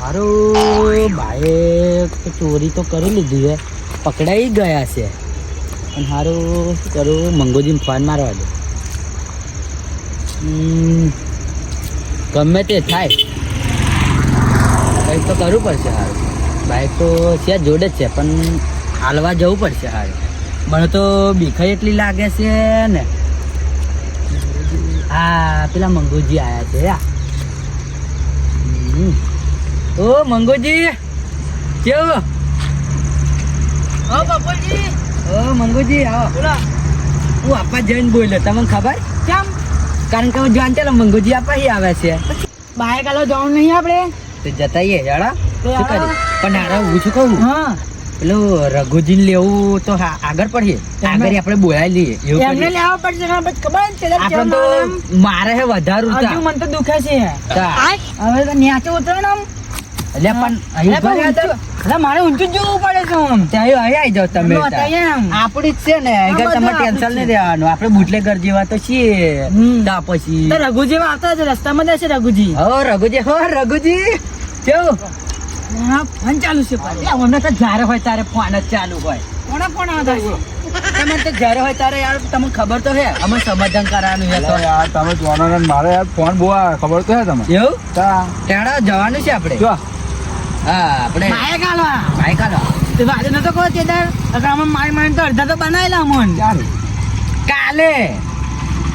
હારું તો ચોરી તો કરી લીધી છે પકડાઈ ગયા છે. પણ હારું, શું કરું? મંગોજીને ફોન મારવા દે. ગમે તે થાય. કંઈક તો કરવું પડશે હારું. બાઈક તો છે જોડે જ છે, પણ હાલવા જવું પડશે હારું. મને તો બીખાઈ એટલી લાગે છે ને. હા, પેલા મંગુજી આવ્યા છે, યા. ઓ મંગોજી. કેવો? ઓ બાપુજી. ઓ મંગોજી આવો બોલો. હું આપા જઈને બોલ્યો. તમને ખબર? કેમ? કારણ કે હું જાણ ચાલો મંગોજી આપા અહીં આવે છે. બાઈક આલો જવાનું નહીં આપણે તો જતા આવીએ હેડા. શું. કરીએ પણ હારા હું શું કહું? હા. પેલું રઘુજીને લેવું તો હા આગળ પડીએ. આગળ આપણે બોલાવી લઈએ એવું એમને લેવા પડશે ખબર ને આપણે તો મારે હે વધારું મને તો દુખે છે. હવે તો ન્યાચો ઉતરે ને આમ. એટલે પણ મારે ઊંચું જ જોવું પડે છે ત્યાં આવી જાવ તમે. આપણી જ છે ને તમારે ટેન્શન નહીં રહેવાનું આપણે બુટલેગર જેવા તો છીએ. તા પછી. તો આવતા છે રસ્તામાં જશે રઘુજી. હો રઘુજી હો રઘુજી. કેવું ફોન ચાલુ છે અમને તો જ્યારે હોય ત્યારે ફોન જ ચાલુ હોય. કોને ફોન આવતા છે તમે તો જ્યારે હોય ત્યારે યાર તમને ખબર તો હે અમે સમાધાન કરવાનું છે તો. યાર તમે જોવાનો મારે યાર ફોન બહુ ખબર તો હે તમે એવું? ત્યાં જવાનું છે આપણે. જો. હા આપણે બાઈક આલવા ભાઈ કાલો તે વાજે નતો કહો તે આમાં મારી મારી તો અડધા તો બનાવેલા મન કાલે.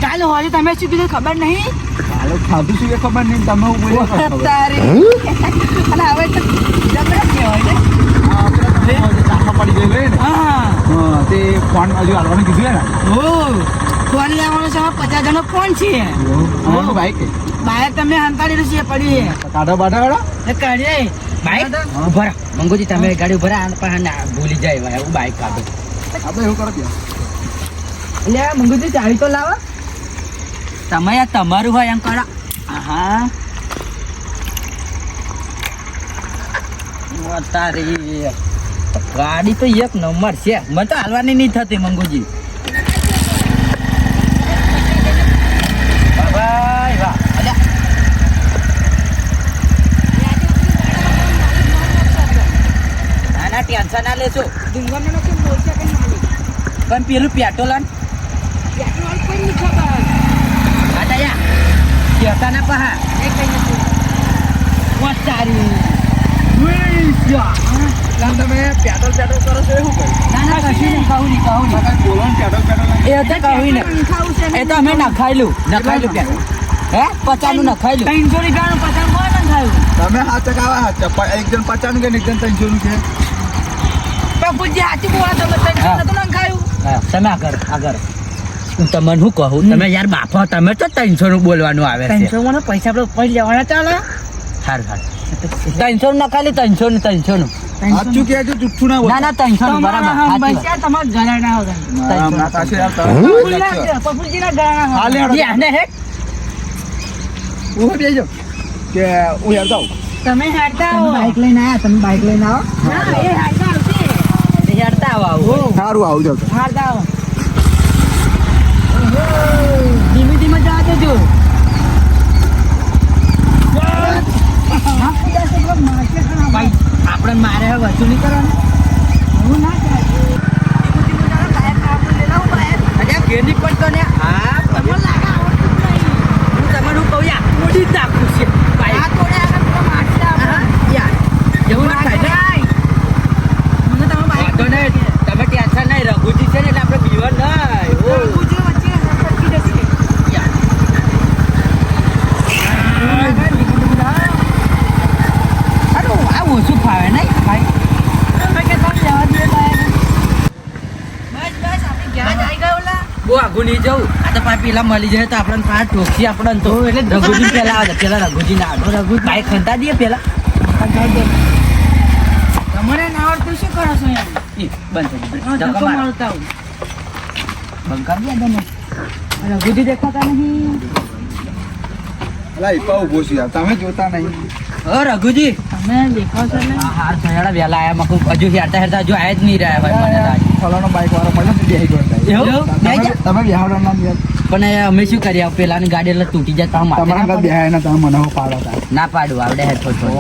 કાલે હોજે તમે શું કીધું ખબર નહીં? કાલે ખાધું શું ખબર નહીં તમે બોલ્યો છો અને હવે તો જબરા કહેવાય ને પડી ગયેલી ને. હા હા, તે ફોન હજુ હાલવાનું કીધું હે ને ઓ ફોન લેવાનો છે પચાસ જણો ફોન છે. બાઈક. બાઈક તમે હંતાડેલું છે પડી કાઢો બાઢો કાઢીએ. બાઈક? ઊભા મંગુજી તમે ગાડી ઊભા આને ભૂલી જાય ભાઈ હું બાઈક કાઢો આપણે એવું કરો એટલે મંગુજી ચાવી તો લાવો. તમે આ તમારું હોય એમ કરો. હા તારી ગાડી તો એક નંબર છે. મને તો હાલવાની નહીં થતી મંગુજી. ના ના લેશો ડુંગરનો કેમ બોલશે કઈ માલી પણ પેલું પેટ્રોલ પેટ્રોલ કોઈ નહીં ખબર. આ દયા કહેતા ના પહા. એ કઈ નથી. વાહ તમે પેટ્રોલ પેટ્રોલ કરો છો એવું ના ના કશું નહીં કહું નહીં કહું નહીં. બોલો ને પેટ્રોલ પેટ્રોલ એ તો કહું નહીં ને. એ તો અમે નખાયેલું નખાયેલું પેટ્રોલ હે? પચાસનું નખાયેલું. ત્રણસો રૂપિયાનું પચાસ કોણ ખાયું તમે હાથ ચકાવા હાથ એક જણ પચાસનું કે ને એક જણ ત્રણસોનું છે? બાપુજી હાચી બોલા તમે ત્રણસો નતું નંખાયું તમે આગળ આગળ? હું તમને શું કહું? તમે યાર બાપા તમે તો ત્રણસો નું બોલવાનું આવે છે. ત્રણસો મને પૈસા આપણે ઉપર લેવાના ચાલે. સારું સારું ત્રણસો નું નખાલી ત્રણસો નું ત્રણસો નું સાચું કહેજો જુઠ્ઠું ના ના ના ત્રણસો નું બરાબર તમારા સાચી વાત. પૈસા તમારા ઘરે ના હોય. ના ના તમે પપ્પુજીના પપ્પુજીના ઘરે ના હોય. હાલે હેડો. ઈ આને હે હું બેજો કે હું યાર જાઉં તમે હેડતા આવો. લઈને આયા તમે બાઈક લઈને આવો. એ હેડતા હેડતા આવો સારું આવું હેડતા આવો. ધીમે ધીમે જવા દેજો. આપણે મારે હવે વસૂલી કરવાની. હું ના ચાલે. ઘેરની પણ તો ને હા તમને લાગે આવડતું નહીં. હું તમારું કહું યાર ઉડી જ નાખું છે. આ બાઈક થોડે આગળ પેલો મારશે હા, આપણે. યાર એવું ના થાય ને. મને તમે બાઈક વાંધો નહીં તમે ટેન્શન નહીં રઘુજી છે ને એટલે આપણે બીવર નહીં ઓ રઘુજી વચ્ચે સરકી જશે. યાર સારું આ ઓછું ફાવે નહીં ભાઈ તમે કે તમે જવા દે બાઈક. બસ બસ આપણે ઘેર જ આવી ગયો લા. બહુ આગું નહીં જવું આ તો પાછા પેલા મળી જાય તો આપણને પાછા ટોકી આપણને તો એટલે રઘુજી પેલા આવે પેલા રઘુજી ના રઘુ બાઈક ખંતા દઈએ પેલા. તમારે ના આવડતું શું કરો છો બંધ તમે. રઘુજી દેખાતા નહીં તમે જોતા ઓ રઘુજી. તમે દેખાવ છો ને. હાર આયા મકુ હજુ હેરતા હેરતા હજુ આયા જ નહીં રહ્યા ભાઈ મને ફલાનો બાઈક વાળો મળ્યો બેહી ગયો તમે તમે બેહાડો યાર. પણ અમે શું કરીએ? પેલાની ગાડી એટલે તૂટી જાય તમારે તમારા ઘર બેહાય ને તમે મને પાડો ના પાડું આવડે હે થોડું.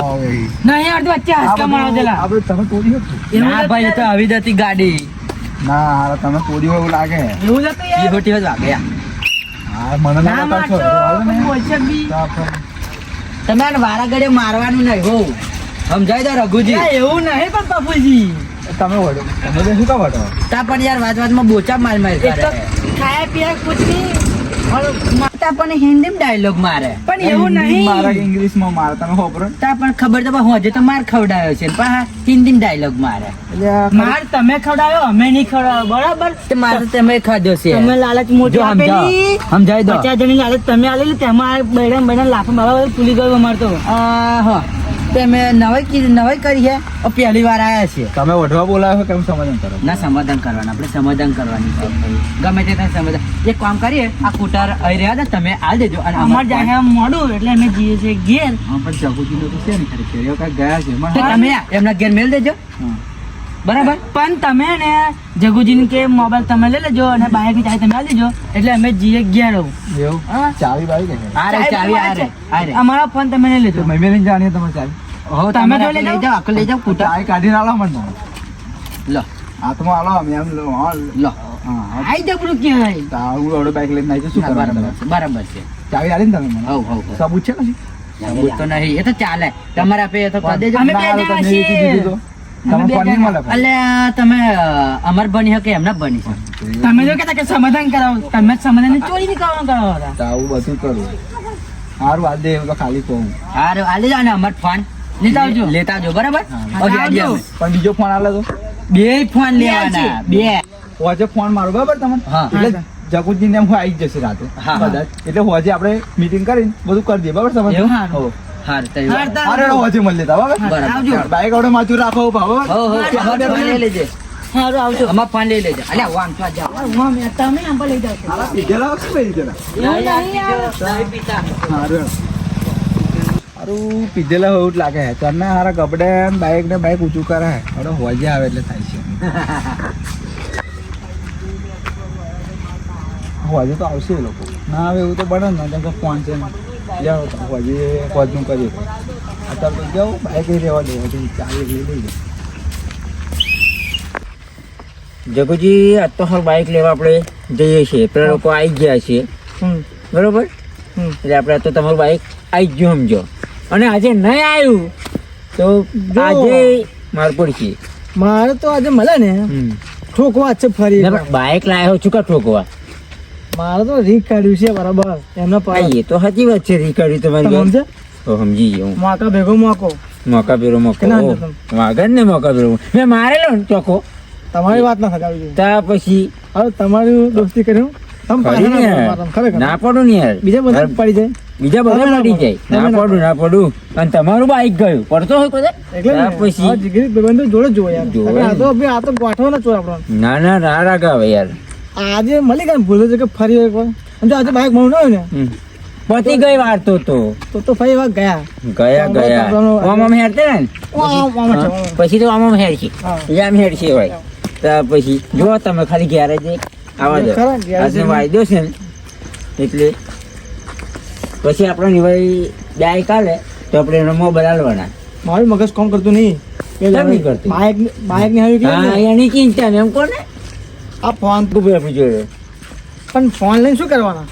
નહીં અડધો વચ્ચે હસકા મારો દેલા આપણે તમે તોડી હતું ના ભાઈ તો આવી જતી ગાડી. ના હારા તમે તોડી હોય એવું લાગે. એવું જ એ યાર. ખોટી વાત લાગે યાર. હા મને ના ના. મારતો ને. તમે આને વારા ઘડીએ મારવાનું નહીં હો સમજાય તો રઘુજી. એવું નહીં પણ બાપુજી. તમે વડો તમે શું કા વડો તા પણ યાર વાત વાતમાં બોચા માર માર કરે. ખાયા પીયા કુછ નહીં. और તા પણ હિન્દીમાં ડાયલોગ મારે. પણ એવું હિન્દી મારા કે નહીં મારે તમે ખબર. તા પણ ખબર તો હોજે તો માર ખવડાયો છે. પણ હિન્દીમાં ડાયલોગ મારે. માર તમે ખવડાવ્યો અમે નહીં ખવડાવ્યો બરાબર? મારે તમે ખાધો છે. તમે લાલચ મોટી આપેલી. સમજાય દો. પચાસ જણની લાલચ તમે આલેલી તેમાં બેડા બેડા લાફો મારવા ભૂલી ગયો અમારે તો. હા. તે અમે નવાઈ કીધી નવાઈ કરી છે પહેલી વાર આયા છીએ તમે વઢવા બોલાવો છો કેમ સમાધાન કરો ના સમાધાન કરવાનું આપણે સમાધાન કરવાની છે. ગમે તે થાય સમાધાન. એક કામ કરીએ આ કુટાર અહીં રહ્યા હતા તમે આ દેજો અને અમાર જાય મોડું એટલે અમે જઈએ છીએ ઘેર. હા પણ જગુજી તો છે ને ખરેખર ગયા છે તમે એમના ઘેર મેળ દેજો. હા. બરાબર? પણ તમે ને જગુજી કે મોબાઈલ તમે લઈ લેજો અને બાઈકની ચાવી તમે આલી દેજો એટલે અમે જઈએ ગયા રહું એવું? ચાવી બાવી અમારા ફોન તમે લઈ લેજો. મમ્મી જાણીએ તમારે ચાવી. હો તમે તો લઈ જાઓ. આખો લઈ જાઓ ચાવી કાઢીને આલો મને. લો. હાથમાં આલો અમે એમ લો હા લો. આઈ જા પૂરું ક્યાં તો હું અવડો બાઈક લઈને આવી શું બરાબર છે બરાબર છે. ચાવી આલી ને તમે મને? હવ હવ. સબૂત છે સબૂત તો નહીં એ તો ચાલે. તમારે તો અમે બે જણા છીએ. આ અમર બની શકે એમના બની શકે તમે જો કેતા કે સમાધાન કરાવો તમે જ સમાધાન ચોરી નહીં કરવાનું કરાવો આવું બધું કરું. સારું આ દે તો ખાલી કહું. સારું આ લેજો ને અમર ફોન. લેતા આવજો. લેતા આવજો બરાબર ઓકે આજે આવજો. પણ બીજો ફોન આલે તો. બે ફોન લેવાના બે. હોજે ફોન મારો બરાબર તમને? હા. એટલે જગુજી ને હું આવી જશે રાતે. હા. કદાચ એટલે હોજે આપણે મીટિંગ કરીને બધું કરી દઈએ બરાબર તમે એવું? હો. હાર સારું આ છો. પીધેલા હોય એવું લાગે. છે તને હારા કપડે ને બાઈક ને બાઈક ઊંચું કરે. હવે હોજે આવે એટલે થાય છે. હોજે તો આવશે એ લોકો. ના આવે એવું તો બને ને કેમ ફોન છે જાઓ હોજે હોજનું કરીએ. અત્યારે તો જાઓ બાઇક રહેવા દે. હજી ચાલી લઈ લઈ જગુજી આજ તો હાલ બાઇક લેવા આપણે જઈએ છીએ. પેલા લોકો આવી ગયા છે. હમ, બરોબર. એટલે આપણે તો તમારું બાઇક આવી ગયું સમજો. અને આજે નહીં આવ્યું. તો. આજે માર પડશે મારે તો આજે મળે ને. ઠોકવા છે ફરી બાઇક લાવ્યો છું કા ઠોકવા? મારે તો રીક કાઢ્યું છે બરાબર. એમનો એ તો સાચી વાત છે રીકાડી તમારી તમે વાત. સમજે તો સમજી ગયો હું. મોકા ભેગો મોકો. મોકા પેરો મોકો. વાગર ને મોકા પેરો મેં મારેલો ને ચોખ્ખો. તમારી વાત ના સગાવી જોઈએ. પછી હવે તમારી દોસ્તી કર્યું ને પડો, ને યાર બીજા બધા પડી જાય બીજા બધા પડી જાય ના પડું ના પડું અને તમારું બાઈક ગયું પડતો હોય કોઈ એટલે પછી જોડે જોવે યાર આ તો આ તો ગોઠવવાનો ચોર આપણો ના ના ના રાગાવે યાર આજે મળી ગયા ભૂલો છે કે ફરી એક વાર અને આજે બાઈક મળું ના હોય ને પતી ગઈ વાર તો તો તો તો ફરી વાર ગયા ગયા ગયા આમ આમ હેરતે ને. પછી તો આમ આમ હેર છે આમ હેર છે ભાઈ પછી જો તમે ખાલી ઘેર જ આવા દો. જઈને. વાયદો છે ને એટલે પછી આપણે નિવાઈ ડાય કાલે તો આપણે એનો મોબાઈલ હાલવાના મારું મગજ કામ કરતું નહીં? બાઈક બાઈક ને આવી હા એની ચિંતા એમ કોને આ ફોન ખૂબ આપી જોડે પણ ફોન લઈને શું કરવાના?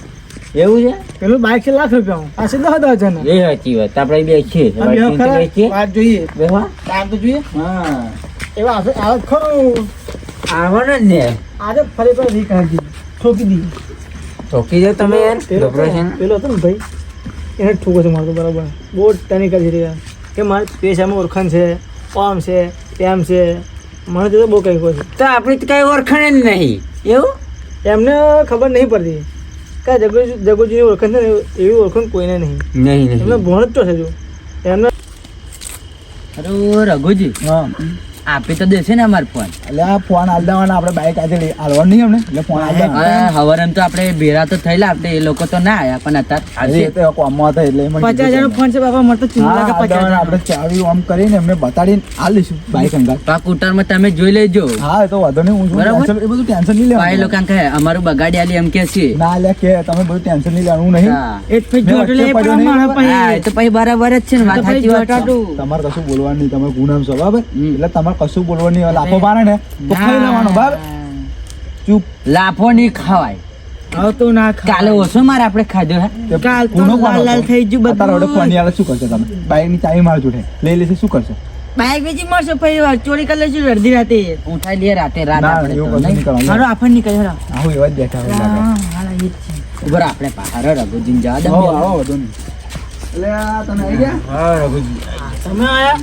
એવું છે? પેલું બાઈક છે લાખ રૂપિયા આ દસ છે ને એ સાચી વાત. આપણે બે છીએ. વાત જોઈએ. ટાઈમ તો જોઈએ. હા. એવા આવે આવે ખરું. આવવાનો જ ને. આજે ફરી પણ રી કાઢી ઠોકી દી ઠોકી દો તમે યાર પેલો હતો ને ભાઈ એને ઠોકો છે મારતો બરાબર. બહુ ટની કરી રહ્યા કે મારે પેશામાં ઓળખાણ છે ઓમ છે તેમ છે. મને તો બહુ કંઈ કહે છે. તો આપણી તો કઈ ઓળખાણ જ નહીં. એવું? એમને ખબર નહીં પડતી. કાંઈ જગોજી જગુજીની ઓળખાણ છે એવી ઓળખાણ કોઈને નહીં. નહીં એમને ભણ જ તો છે જો. એમને અરે રઘુજી. હા. આપી તો દેશે ને અમાર ફોન. એટલે આ ફોન હાલ દેવાના આપણે બાઈક આજે લઈ હાલવાનું નહીં અમને એટલે ફોન હાલ. હવરમ તો આપણે ભેરા તો થયેલા આપણે એ લોકો તો ના આવ્યા પણ અત્યારે એ તો કોમમાં હતા એટલે પચાસ હજાર ફોન છે બાપા મળતો લાગે પચાસ હજાર આપણે ચાવી આમ કરીને એમને બતાડીને હાલ દઈશું બાઈક અંગા આ કુટરમાં તમે જોઈ લેજો. હા તો વાંધો નહીં હું બરાબર. ટેન્શન- એ બધું ટેન્શન નહીં ભાઈ લોકો કહે અમારું બગાડી આલી એમ કે છે. ના લે કે તમે બધું ટેન્શન નહીં લેવાનું નહીં. એ એક પછી મેં જોટલે પણ મારા પછી તો પછી બરાબર જ છે ને વાત સાચી વાત તમારે કશું બોલવાનું નહીં તમે ગુનામ છો બરાબર? એટલે તમારે કશું બોલવાનું નહીં લાફો મારે ને તો ખાઈ લેવાનો બરાબર? ચૂપ. લાફો નહીં ખવાય. ના કાલે ઓછો મારે આપણે ખાધો હે? કાલ તો લાલ લાલ થઈ ગયું બધા. વડે ફોની શું કરશો તમે? બાઈકની ચાવી માર જોડે. લઈ લેશે શું કરશો? બાઈક વેચી મળશે પછી ચોરી કરી લેજો અડધી રાતે. ઉઠાઈ લઈએ રાતે રાત આપણે એવા જ બેઠા હોય લાગે. હાલા એ જ છે. ઊભો આપણે પહાડો રઘુજીને જવા દે. આવો, આવો, નહીં. એટલે તમે આવી ગયા? તમે આયા?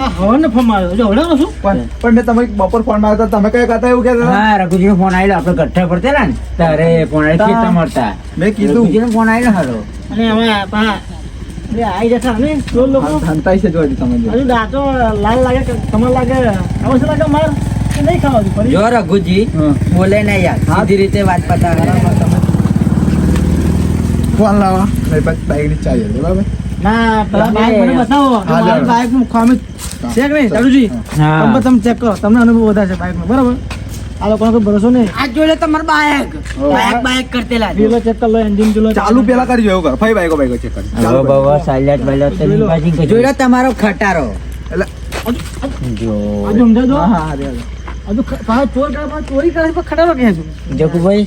આ ફોન માર્યો. જો હવડાવો શું પણ પણ મેં તમે બપોર ફોન મારતા તમે કઈ કહેતા એવું કહેતા? હતા? હા રઘુજીનો ફોન આવેલો આપણે ગઠ્ઠા પડતેલા ને તારે ફોન ખેતર મળતા મેં કીધું. રઘુજીનો ફોન આવેલો હારો. અને હવે પા અરે આઈ જતા ને ચોર લોકો હંતાઈ છે જો તમે હજુ દાંતો લાલ લાગે કે તમારે લાગે આવું લાગે? માર. નહીં ખાવા જો રઘુજી હા. બોલે ને યાર સીધી રીતે વાત પતાવે. ફોન લાવો. નહીં પછી ચાવી આપજો, બરાબર? ના પેલા બાઈક મને બતાવો. મારી બાઈકનું ખામી છે કે નહીં દારૂજી તમે તમે ચેક કરો. તમને અનુભવ વધારે છે બાઈક નો બરાબર? આ લોકોનો કોઈ ભરોસો નહીં. આ તમારું બાયક કરતેલા ડીલો ચેક કરી લો એન્જિન જોઈ ચાલુ પેલા કરી જો એવું કરો. બાઈકો બાઈકો ચેક કરી ચાલુ બાબા સાયલેન્ટ બાયલેન્ટ તો નહીં બાજી કરજો. જોડે તમારો ખટારો. એટલે જો. દો હા હા પાછો ચોર કરે ચોરી કરે ખટારો કહે છે? જગુભાઈ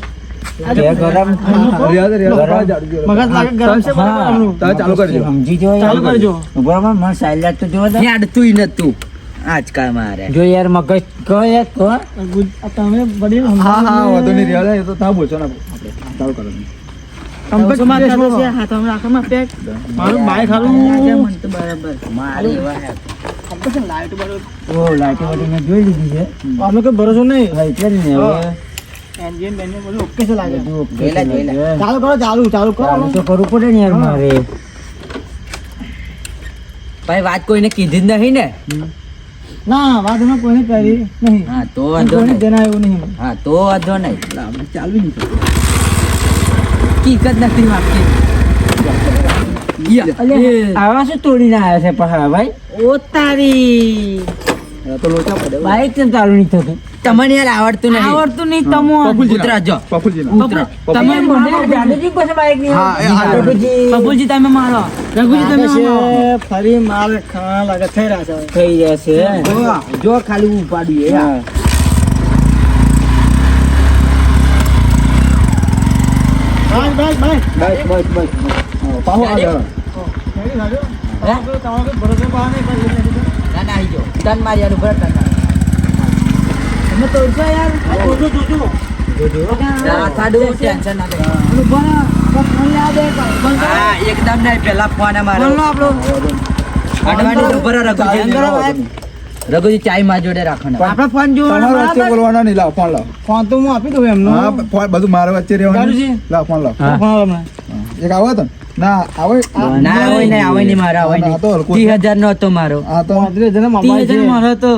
આજકાલ મારે. જો યાર મગજ કહો તમે હા હા નહીં રહ્યા એ તો બોલશો ને ચાલુ કરો. ભરોસો નહીં. એટલે જ એન્જિન બેન્જિન બધું ઓકે છે લાગે. બધું okay જોયેલા, છે જોયેલા. ચાલુ કરો ચાલુ ચાલુ કરો. તો કરવું પડે ને યાર મારે. ભાઈ વાત કોઈને કીધી જ નહીં ને? ના વાત અમે કોઈને કરી નહીં. હા તો વાંધો નહીં. જણાવ્યું નહીં. હા તો વાંધો નહીં. આપણે ચાલવી નહીં. કીક જ નથી માગતી આવા શું તોડીને આવ્યા છે પહાડા ભાઈ? ઓ તારી તો લોચા પડે. બાઈક કેમ ચાલુ નહીં થતું? તમને યાર આવડતું નહીં આવડતું નહીં તમો. ઉતરા જો. તમે મને બાઈક નહીં હા, એ હા, રઘુજી તમે મારો. રઘુજી તમે ફરી માલ ખાવા લાગે. થઈ રહ્યા છે. થઈ જશે. જો, જો ખાલી હું ઉપાડ્યું એ હા. Bike bike bike bus bus bus હા, પાહો આ જાઓ. રેડી લાગ્યો? હે? તમારો તમારો કોઈ ભરોસો તમે તો ઉઠો યાર. જોજો જોજો એકદમ નહીં પેલા ફોન અમારો રઘુજી. ચાયમાં જોડે રાખો ને ફોન જો તમારે વચ્ચે બોલવાનો નહીં લાવ ફોન લાવ. ફોન તો હું આપી દઉં એમનો. હા ફોન બધું મારા વચ્ચે રહેવાનું. લાવ ફોન લાવ. ફોન એક આવો તો. ના આવે ના આવે નહીં આવે નહીં મારો આવે આ તો નહીં હજાર નો હતો મારો. આ તો પાંત્રીસ હજારનો ત્રીસ છે. મારો હતો.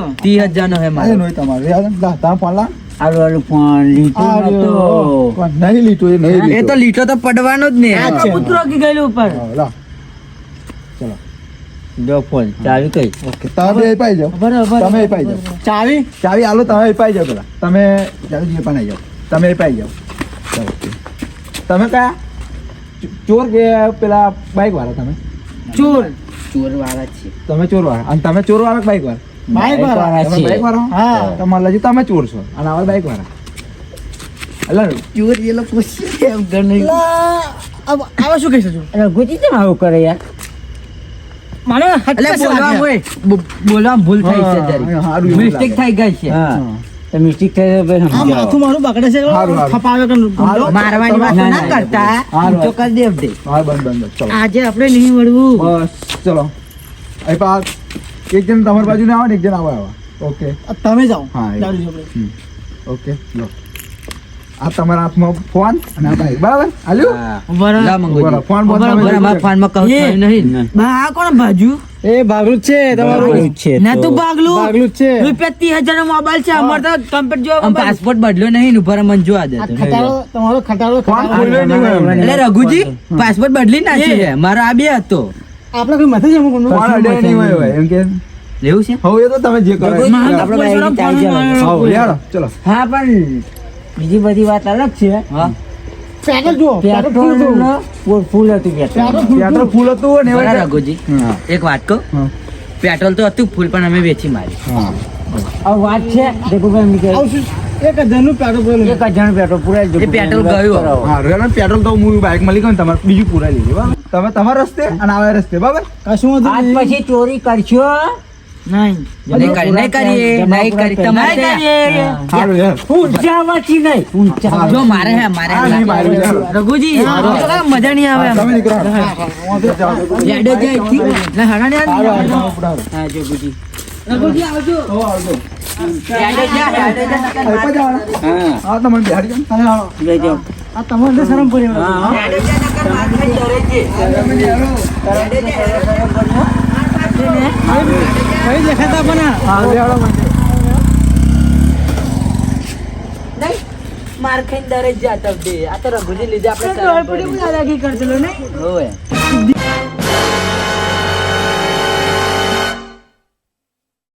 નો હે મારો. નહીં તમારે. યાદ લા તમે ફોન લાવ આલું આલું ફોન લીધું આ રહ્યો. નતો. પણ નહીં લીધું એ નહીં એ તો લીટો તો પડવાનો જ ને. આ કી ગયેલું ઉપર. હા, ચલો. જો ફોન ચાવી કઈ? ઓકે તમે પાઈ જાઓ. બરાબર તમે પાઈ જાઓ. ચાવી? ચાવી આલો તમે પાઈ જાઓ પેલા. તમે ચાલો જે પણ આવી જાઓ. તમે પાઈ જાઓ. તમે કયા? ચોર કે પેલા બાઈક વાળા તમે? ચોર. ચોર વાળા છે. તમે ચોર વાળા. અને તમે ચોર વાળા બાઈક વાળા? બાઇક વાળા. છે બાઇક વાળા હા? તમારે હજી તમે ચોર છો. અને આવા બાઇક વાળા. એટલે ચોર એ લોકો છે એમ ગણે. આવા શું કહી શકું રઘુજી કેમ આવું કરે યાર? મારે બોલવા ભૂલ થઈ છે જરી. મિસ્ટેક. થઈ ગઈ છે. હા હા. તો મિસ્ટેક થઈ આ માથું મારું બગડે છે હારું, હારું. કે મારવાની વાત ના, ના ના, કરતા તો કરી દેવ દે. હા બંધ બંધ. બંધ. ચલો. આજે આપણે નહીં વળવું. બસ ચલો. અહીં પા એક જણ તમારી બાજુ ને આવે ને એક જણ આવે આવે. ઓકે તમે જાઓ. હા, એ. ઓકે લો. આ તમારા હાથમાં ફોન અને આ ભાઈ. બરાબર? હાલ્યું. બરાબર, ફોન તમે અમારા ફોનમાં કહું નહીં. બા આ કોણ ભાજુ એ ભાગલું છે તમારું. છે ના તું ભાગલું. ભાગલું જ છે. રૂપિયા ત્રીસ હજાર નો મોબાઈલ છે અમાર તો કમ્પ્યુટર જો આમ પાસપોર્ટ બદલ્યો નહીં ઉપર મને જોવા આ ખટારો તમારો ખટારો ફોન ખોલ્યો નહીં એટલે રઘુજી પાસપોર્ટ બદલી નાખી છે. મારો આ બે હતો. આપણે કોઈ મથે છે અમુક અમુક. ફોન અડે નહીં. હોય એમ કે? લેવું છે? હવે તો તમે જે કરો. આપણે ફોન ચલો. હા પણ બીજી બધી વાત અલગ છે હા. પેટ્રોલ પેટ્રોલ ફૂલ હતું. પેટ્રોલ. ફૂલ હતું. ને રઘુજી એક વાત કહું? પેટ્રોલ તો હતું ફૂલ પણ અમે વેચી મારી. વાત છે? એક પેટ્રોલ પૂરેલું. એક હજાર પેટ્રોલ પૂરા પેટ્રોલ ગયું. હા, રેલો પેટ્રોલ તો હું બાઇકમાં લીધું તમારે બીજું પૂરા લીધું તમે તમારા રસ્તે અને આવા રસ્તે બરાબર? કશું આજ પછી ચોરી કરશો નહીં. નહીં કરી નહીં કરીએ. નહીં કરી તમારે સારું યાર ઊંચાવાથી નહીં. ઊંચા જો મારે હે મારે હા, નહીં મારું યાર. રઘુજી આ તો કાંઈ મજા નહીં આવે તમે નીકળો લેડો જાય ઠીક ના હાડા હા જો ગુજી રઘુજી આવજો. હો, આવજો. લેડો જા લેડો જા નકર હા, પછી આવવાના? હા. હા, તમને બેહાડી જાઓ. હાલો, હાલો. લઈ જાઓ આ તમારે શરમ પડે હા કઈ દેખાતા પણ આ? હા. નહીં માર ખાઈને દરે જ જાતા બે આ તો રઘુજી લીધે આપણે તો દોડ પડી